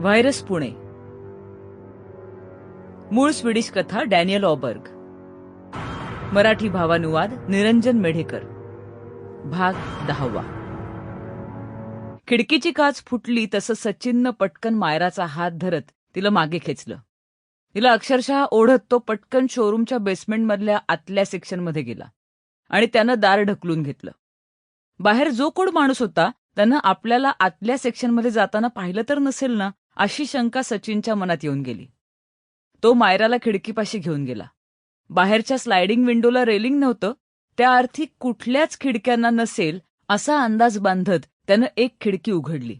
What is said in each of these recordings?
Virus Pune. मूळ Swedish कथा Daniel Oberg. Marathi भावानुवाद निरंजन मेढेकर. भाग दहावा. खिडकीची काच फुटली तसं सचिननं पटकन मायराचा हात धरत तिला मागे खेचलं. तिला अक्षरशः ओढत तो पटकन शोरूमच्या बेसमेंटमधल्या आतल्या सेक्शनमध्ये गेला आणि त्यानं दार ढकलून घेतलं. बाहेर जो कोण माणूस होता त्यानं आपल्याला आतल्या सेक्शनमध्ये जाताना पाहिलं तर नसेल ना? अशी शंका सचिनच्या मनात येऊन गेली. तो मायराला खिडकीपाशी घेऊन गेला. बाहेरच्या स्लायडिंग विंडोला रेलिंग नव्हतं त्या अर्थी कुठल्याच खिडक्यांना नसेल असा अंदाज बांधत त्यानं एक खिडकी उघडली.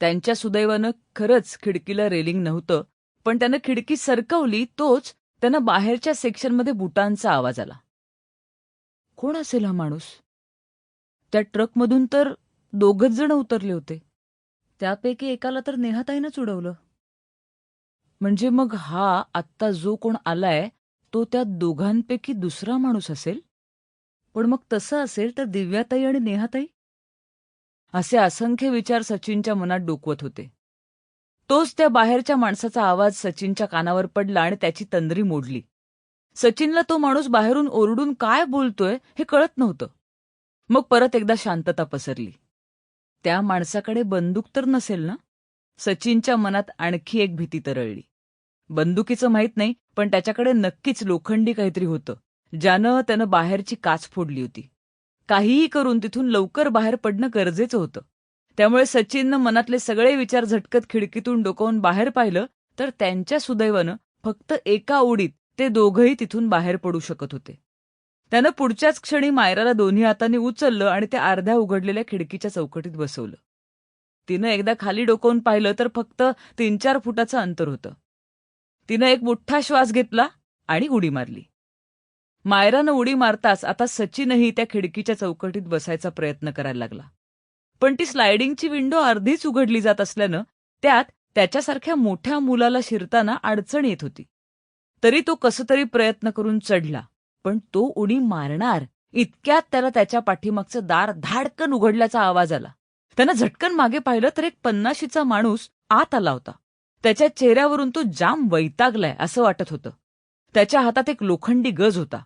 त्यांच्या सुदैवानं खरंच खिडकीला रेलिंग नव्हतं पण त्यानं खिडकी सरकवली तोच त्यानं बाहेरच्या सेक्शनमध्ये बुटांचा आवाज आला. कोण असेल हा माणूस? त्या ट्रकमधून तर दोघच जण उतरले होते. त्यापैकी एकाला तर नेहाताईनंच उडवलं. म्हणजे मग हा आत्ता जो कोण आलाय तो त्या दोघांपैकी दुसरा माणूस असेल? पण मग तसं असेल तर दिव्याताई आणि नेहाताई? असे असंख्य विचार सचिनच्या मनात डोकवत होते. तोच त्या बाहेरच्या माणसाचा आवाज सचिनच्या कानावर पडला आणि त्याची तंद्री मोडली. सचिनला तो माणूस बाहेरून ओरडून काय बोलतोय हे कळत नव्हतं. मग परत एकदा शांतता पसरली. त्या माणसाकडे बंदूक तर नसेल ना? सचिनच्या मनात आणखी एक भीती तरळली. बंदुकीचं माहीत नाही पण त्याच्याकडे नक्कीच लोखंडी काहीतरी होतं ज्यानं त्यानं बाहेरची काच फोडली होती. काहीही करून तिथून लवकर बाहेर पडणं गरजेचं होतं. त्यामुळे सचिननं मनातले सगळे विचार झटकत खिडकीतून डोकावून बाहेर पाहिलं तर त्यांच्या सुदैवानं फक्त एका उडीत ते दोघंही तिथून बाहेर पडू शकत होते. त्यानं पुढच्याच क्षणी मायराला दोन्ही हातांनी उचललं आणि त्या अर्ध्या उघडलेल्या खिडकीच्या चौकटीत बसवलं. तिनं एकदा खाली डोकवून पाहिलं तर फक्त तीन चार फुटाचं अंतर होतं. तिनं एक मोठा श्वास घेतला आणि उडी मारली. मायरानं उडी मारताच आता सचिनही त्या खिडकीच्या चौकटीत बसायचा प्रयत्न करायला लागला. पण ती स्लायडिंगची विंडो अर्धीच उघडली जात असल्यानं त्यात त्याच्यासारख्या मोठ्या मुलाला शिरताना अडचण येत होती. तरी तो कसतरी प्रयत्न करून चढला. पण तो उडी मारणार. इतक्यात त्याला त्याच्या पाठीमागचं दार धाडकन उघडल्याचा आवाज आला. त्यानं झटकन मागे पाहिलं तर एक पन्नाशीचा माणूस आत आला होता. त्याच्या चेहऱ्यावरून तो जाम वैतागलाय असं वाटत होतं. त्याच्या हातात एक लोखंडी गज होता.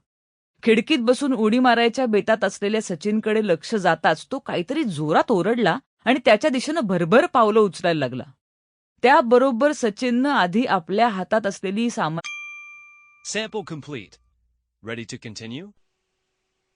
खिडकीत बसून उडी मारायच्या बेतात असलेल्या सचिनकडे लक्ष जाताच तो काहीतरी जोरात ओरडला आणि त्याच्या दिशेनं भरभर पावलं उचलायला लागला. त्याबरोबर सचिननं आधी आपल्या हातात असलेली सामान Sample complete. Ready to continue?